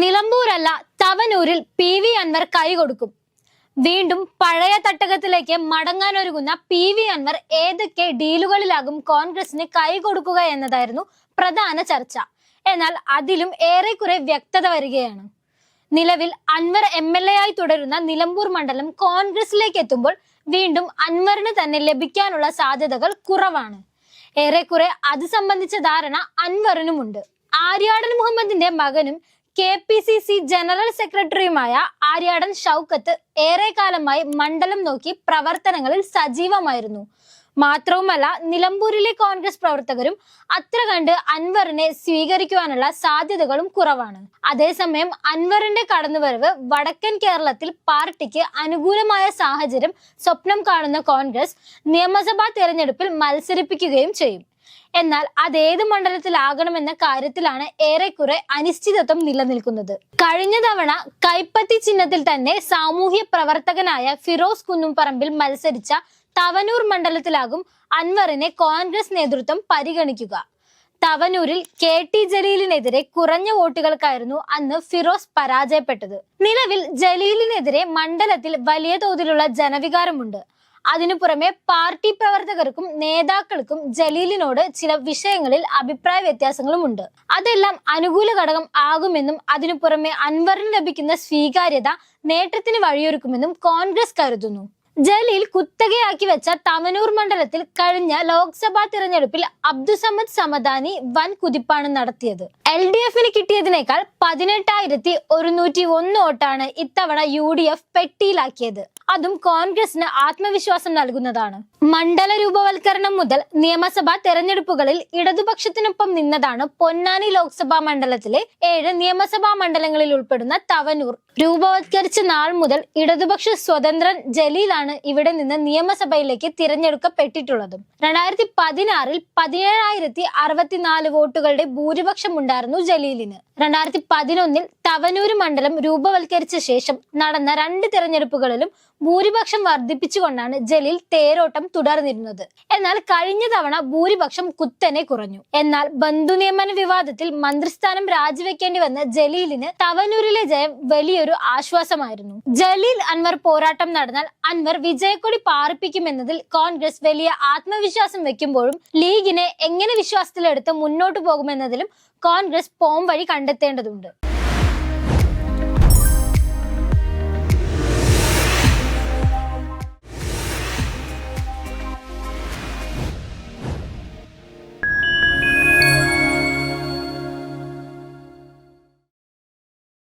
നിലമ്പൂരല്ല തവനൂരിൽ P V Anvar കൈകൊടുക്കും വീണ്ടും പഴയ തട്ടകത്തിലേക്ക് മടങ്ങാനൊരുങ്ങുന്ന പി വി അൻവർ ഏതൊക്കെ ഡീലുകളിലാകും കോൺഗ്രസിന് കൈകൊടുക്കുക എന്നതായിരുന്നു പ്രധാന ചർച്ച. എന്നാൽ അതിലും ഏറെക്കുറെ വ്യക്തത വരികയാണ്. നിലവിൽ അൻവർ എം എൽ എ ആയി തുടരുന്ന നിലമ്പൂർ മണ്ഡലം കോൺഗ്രസിലേക്ക് എത്തുമ്പോൾ വീണ്ടും അൻവറിന് തന്നെ ലഭിക്കാനുള്ള സാധ്യതകൾ കുറവാണ്. ഏറെക്കുറെ അത് സംബന്ധിച്ച ധാരണ അൻവറിനുമുണ്ട്. ആര്യാടൻ മുഹമ്മദിന്റെ മകനും K P C C general സെക്രട്ടറിയുമായ ആര്യാടൻ ഷൗക്കത്ത് ഏറെക്കാലമായി മണ്ഡലം നോക്കി പ്രവർത്തനങ്ങളിൽ സജീവമായിരുന്നു. മാത്രവുമല്ല നിലമ്പൂരിലെ കോൺഗ്രസ് പ്രവർത്തകരും അത്ര കണ്ട് അൻവറിനെ സ്വീകരിക്കുവാനുള്ള സാധ്യതകളും കുറവാണ്. അതേസമയം അൻവറിന്റെ കടന്നുവരവ് വടക്കൻ കേരളത്തിൽ പാർട്ടിക്ക് അനുകൂലമായ സാഹചര്യം സ്വപ്നം കാണുന്ന കോൺഗ്രസ് നിയമസഭാ തെരഞ്ഞെടുപ്പിൽ മത്സരിപ്പിക്കുകയും ചെയ്യും. എന്നാൽ അതേത് മണ്ഡലത്തിലാകണമെന്ന കാര്യത്തിലാണ് ഏറെക്കുറെ അനിശ്ചിതത്വം നിലനിൽക്കുന്നത്. കഴിഞ്ഞ തവണ കൈപ്പത്തി ചിഹ്നത്തിൽ തന്നെ സാമൂഹ്യ പ്രവർത്തകനായ ഫിറോസ് കുന്നുംപറമ്പിൽ മത്സരിച്ച തവനൂർ മണ്ഡലത്തിലാകും അൻവറിനെ കോൺഗ്രസ് നേതൃത്വം പരിഗണിക്കുക. തവനൂരിൽ കെ ടി ജലീലിനെതിരെ കുറഞ്ഞ വോട്ടുകൾക്കായിരുന്നു അന്ന് ഫിറോസ് പരാജയപ്പെട്ടത്. നിലവിൽ ജലീലിനെതിരെ മണ്ഡലത്തിൽ വലിയ തോതിലുള്ള ജനവികാരമുണ്ട്. അതിനു പുറമെ പാർട്ടി പ്രവർത്തകർക്കും നേതാക്കൾക്കും ജലീലിനോട് ചില വിഷയങ്ങളിൽ അഭിപ്രായ വ്യത്യാസങ്ങളും ഉണ്ട് അതെല്ലാം അനുകൂല ഘടകം ആകുമെന്നും അതിനു പുറമെ അൻവറിന് ലഭിക്കുന്ന സ്വീകാര്യത നേട്ടത്തിന് വഴിയൊരുക്കുമെന്നും കോൺഗ്രസ് കരുതുന്നു. ജലീൽ കുത്തകയാക്കി വെച്ച തമനൂർ മണ്ഡലത്തിൽ കഴിഞ്ഞ ലോക്സഭാ തിരഞ്ഞെടുപ്പിൽ അബ്ദുസമദ് സമദാനി വൻ കുതിപ്പാണ് നടത്തിയത്. എൽ ഡി എഫിന് കിട്ടിയതിനേക്കാൾ പതിനെട്ടായിരത്തി ഒരുന്നൂറ്റി ഒന്ന് വോട്ടാണ് ഇത്തവണ യു ഡി എഫ് പെട്ടിയിലാക്കിയത്. അതും കോൺഗ്രസിന് ആത്മവിശ്വാസം നൽകുന്നതാണ്. മണ്ഡല രൂപവൽക്കരണം മുതൽ നിയമസഭാ തെരഞ്ഞെടുപ്പുകളിൽ ഇടതുപക്ഷത്തിനൊപ്പം നിന്നതാണ് പൊന്നാനി ലോക്സഭാ മണ്ഡലത്തിലെ ഏഴ് നിയമസഭാ മണ്ഡലങ്ങളിൽ ഉൾപ്പെടുന്ന തവനൂർ. രൂപവത്കരിച്ച നാൾ മുതൽ ഇടതുപക്ഷ സ്വതന്ത്രൻ ജലീലാണ് ഇവിടെ നിന്ന് നിയമസഭയിലേക്ക് തിരഞ്ഞെടുക്കപ്പെട്ടിട്ടുള്ളതും. രണ്ടായിരത്തി പതിനാറിൽ പതിനേഴായിരത്തി അറുപത്തിനാല് വോട്ടുകളുടെ ഭൂരിപക്ഷം ഉണ്ടായിരുന്നു ജലീലിന്. രണ്ടായിരത്തി പതിനൊന്നിൽ തവനൂര് മണ്ഡലം രൂപവൽക്കരിച്ച ശേഷം നടന്ന രണ്ട് തെരഞ്ഞെടുപ്പുകളിലും ഭൂരിപക്ഷം വർദ്ധിപ്പിച്ചുകൊണ്ടാണ് ജലീൽ തേരോട്ടം തുടർന്നിരുന്നത്. എന്നാൽ കഴിഞ്ഞ തവണ ഭൂരിപക്ഷം കുത്തനെ കുറഞ്ഞു. എന്നാൽ ബന്ധുനിയമന വിവാദത്തിൽ മന്ത്രിസ്ഥാനം രാജിവെക്കേണ്ടി വന്ന ജലീലിന് തവനൂരിലെ ജയം വലിയൊരു ആശ്വാസമായിരുന്നു. ജലീൽ അൻവർ പോരാട്ടം നടന്നാൽ അൻവർ വിജയക്കൊടി പാറിപ്പിക്കുമെന്നതിൽ കോൺഗ്രസ് വലിയ ആത്മവിശ്വാസം വെക്കുമ്പോഴും ലീഗിനെ എങ്ങനെ വിശ്വാസത്തിലെടുത്ത് മുന്നോട്ടു പോകുമെന്നതിലും കോൺഗ്രസ് പോംവഴി കണ്ടെത്തേണ്ടതുണ്ട്.